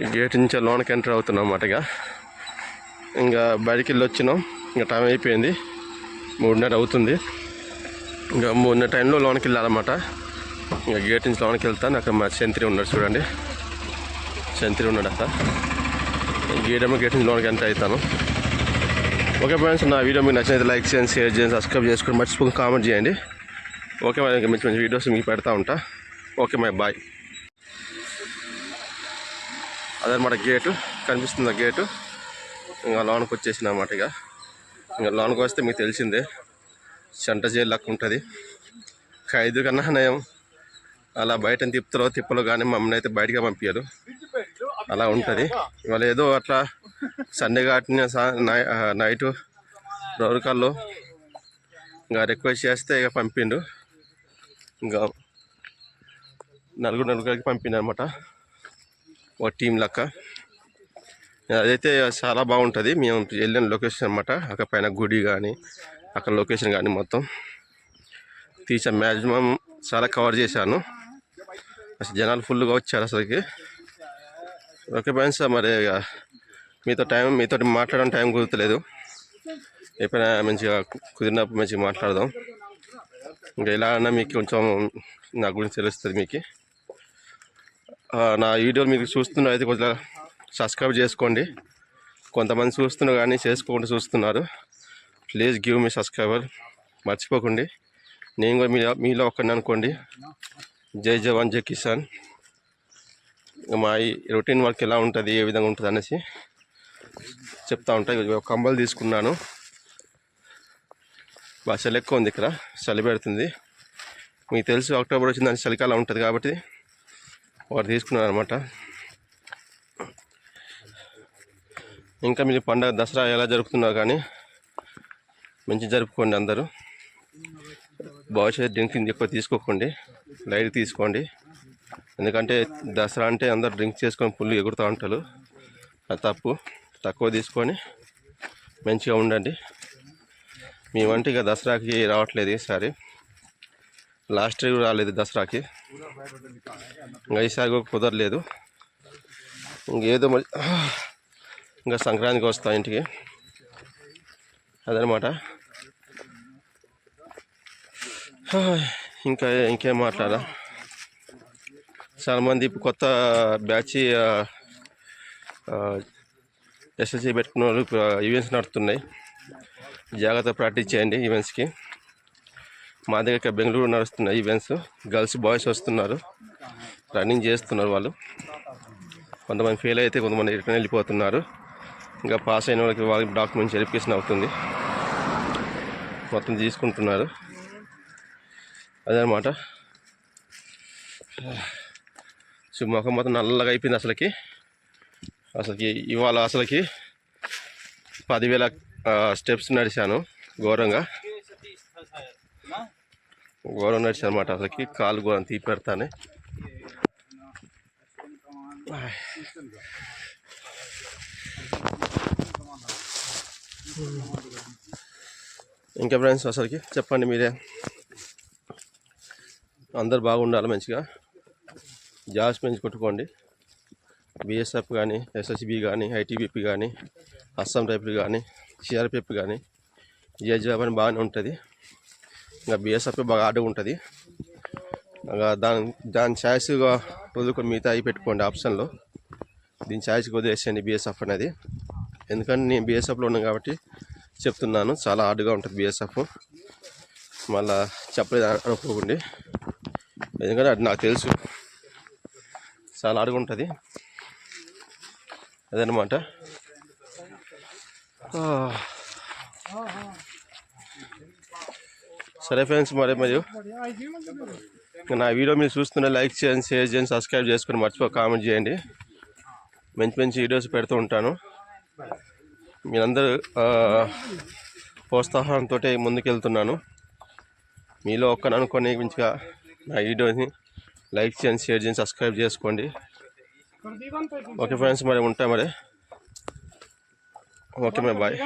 Gate నుంచి లోనకి enter అవుతున్నాం అన్నమాటగా ఇక. ఇంకా బయటికి వెళ్ళి వచ్చినాం. ఇంకా టైం అయిపోయింది. మూడున్నర అవుతుంది. ఇంకా మూడున్నర టైంలో లోనికి వెళ్ళాలన్నమాట. ఇంకా గేట్ నుంచి లోనకి వెళ్తాను. అక్కడ మా సెంత్రి ఉన్నాడు చూడండి. సెంత్రి ఉన్నాడు అక్కడ గేట్ ఏమో గేట్ నుంచి లోనకి ఎంటర్ అవుతాను. ఓకే ఫ్రెండ్స్ నా వీడియో మీకు నచ్చినైతే లైక్ చేయండి షేర్ చేయండి సబ్స్క్రైబ్ చేసుకుని మర్చిపోయి కామెంట్ చేయండి. ఓకే మరి ఇంకా మంచి మంచి వీడియోస్ మీకు పెడతా ఉంటా. Okay my boy. అదనమాట గేటు కనిపిస్తుంది ఆ గేటు. ఇంకా లోనికి వచ్చేసిన అన్నమాట ఇక. ఇంకా లోనికి వస్తే మీకు తెలిసిందే చెంట జైలు లెక్క ఉంటుంది. ఖైదు కన్నా నయం. అలా బయట తిప్పుతారో తిప్పలో కానీ మమ్మల్ని అయితే బయటగా పంపించారు అలా ఉంటుంది. ఇవాళ ఏదో అట్లా సండే కాటిన నైట్ రౌరకాల్లో ఇంకా రిక్వెస్ట్ చేస్తే ఇక పంపిండు. ఇంకా నలుగురు నలుగురికి పంపిండు అనమాట ఒక టీం లెక్క. అదైతే చాలా బాగుంటుంది. మేము వెళ్ళిన లొకేషన్ అనమాట అక్కడ పైన గుడి కానీ అక్కడ లొకేషన్ కానీ మొత్తం తీసా. మ్యాక్సిమం చాలా కవర్ చేశాను. అసలు జనాలు ఫుల్గా వచ్చారు అసలుకి. ఓకే పైన సార్ మరి ఇక మీతో టైం మీతో మాట్లాడడం టైం కుదరలేదు ఎప్పుడైనా మంచిగా కుదిరినప్పుడు మంచిగా మాట్లాడదాం. ఇంకా ఎలా అన్నా మీకు కొంచెం నా గురించి తెలుస్తుంది మీకు. నా వీడియోలు మీకు చూస్తున్న అయితే కొంచెం సబ్స్క్రైబ్ చేసుకోండి. కొంతమంది చూస్తున్నారు కానీ చేసుకోకుండా చూస్తున్నారు. ప్లీజ్ గివ్ మీ సబ్స్క్రైబర్ మర్చిపోకండి. నేను కూడా మీలో మీలో ఒక్కడిని అనుకోండి. జై జవాన్ జై కిసాన్. మా ఈ రొటీన్ వర్క్ ఎలా ఉంటుంది ఏ విధంగా ఉంటుంది అనేసి చెప్తా ఉంటాయి ఒక కంబలు తీసుకున్నాను. బాగా చలి ఎక్కువ ఉంది ఇక్కడ. చలి పెడుతుంది. మీకు తెలుసు అక్టోబర్ వచ్చిందని చలికాలం ఉంటుంది కాబట్టి వారు తీసుకున్నారు అనమాట ఇంకా మీరు పండగ దసరా ఎలా జరుపుతున్నా కానీ మంచి జరుపుకోండి అందరూ. భవిష్యత్ డ్రింక్ ఎక్కువ తీసుకోకండి లైట్ తీసుకోండి. ఎందుకంటే దసరా అంటే అందరు డ్రింక్ చేసుకొని పుల్లు ఎగురుతూ ఉంటారు. అది తప్పు. తక్కువ తీసుకొని మంచిగా ఉండండి. మీ వంటి ఇక దసరాకి రావట్లేదు ఈసారి. లాస్ట్ ఇయర్ రాలేదు దసరాకి. ఇంకా ఈసారి కుదరలేదు. ఇంకేదో మరి ఇంకా సంక్రాంతికి వస్తా ఇంటికి. అదనమాట. ఇంకా ఇంకేం మాట్లాడా చాలామంది ఇప్పుడు కొత్త బ్యాచ్ ఎస్ఎస్సి పెట్టుకున్న వాళ్ళు ఈవెంట్స్ నడుస్తున్నాయి జాగ్రత్త ప్రాక్టీస్ చేయండి ఈవెంట్స్కి మా దగ్గర ఇక్కడ బెంగళూరు నడుస్తున్నాయి ఈవెంట్స్ గర్ల్స్ బాయ్స్ వస్తున్నారు. రన్నింగ్ చేస్తున్నారు వాళ్ళు. కొంతమంది ఫెయిల్ అయితే కొంతమంది రిటర్న్ వెళ్ళిపోతున్నారు. ఇంకా పాస్ అయిన వాళ్ళకి వాళ్ళకి డాక్యుమెంట్స్ వెరిఫికేషన్ అవుతుంది. మొత్తం తీసుకుంటున్నారు. అదనమాట. సో ముఖం మొత్తం నల్లగా అయిపోయింది అసలుకి. అసలుకి ఇవాళ అసలుకి పదివేల స్టెప్స్ నడిచాను ఘోరంగా. ఘోరం నడిచి అనమాట అసలుకి. కాలు ఘోరం తీపి పెడతానే ఇంకా ఫ్రెండ్స్ అసలుకి చెప్పండి మీరే. అందరు బాగుండాలి మంచిగా. జాబ్స్ పెంచి కొట్టుకోండి. బిఎస్ఎఫ్ కానీ ఎస్ఎస్బి కానీ ఐటీబీపీ కానీ అస్సాం రైఫిల్ కానీ సిఆర్పిఎఫ్ కానీ ఏ జాబ్ అని బాగానే ఉంటుంది. ఇంకా బిఎస్ఎఫ్ బాగా ఆర్డర్ ఉంటుంది. ఇంకా దాని దాని ఛాయిస్గా వదులుకొని మిగతా అవి పెట్టుకోండి ఆప్షన్లో దీని ఛాయిస్కి వదిలేసేయండి బిఎస్ఎఫ్ అనేది. ఎందుకంటే నేను బిఎస్ఎఫ్లో ఉన్నాను కాబట్టి చెప్తున్నాను చాలా హార్డ్గా ఉంటుంది బిఎస్ఎఫ్ మళ్ళా చెప్పలేదు అనుకోకండి. ఎందుకంటే అది నాకు తెలుసు. చాలా హార్డ్గా ఉంటుంది. అదనమాట. సరే ఫ్రెండ్స్ మరి మరియు నా వీడియో మీరు చూస్తున్న లైక్ చేయండి షేర్ చేయండి సబ్స్క్రైబ్ చేసుకొని మర్చిపో కామెంట్ చేయండి. మంచి మంచి వీడియోస్ పెడుతూ ఉంటాను. మీరందరూ ప్రోత్సాహంతో ముందుకెళ్తున్నాను. మీలో ఒక్కని అనుకొని మంచిగా నా వీడియోని లైక్ చేయండి షేర్ చేయండి సబ్స్క్రైబ్ చేసుకోండి. ఓకే ఫ్రెండ్స్ మరి ఉంటా మరి. ఓకే మరి బాయ్.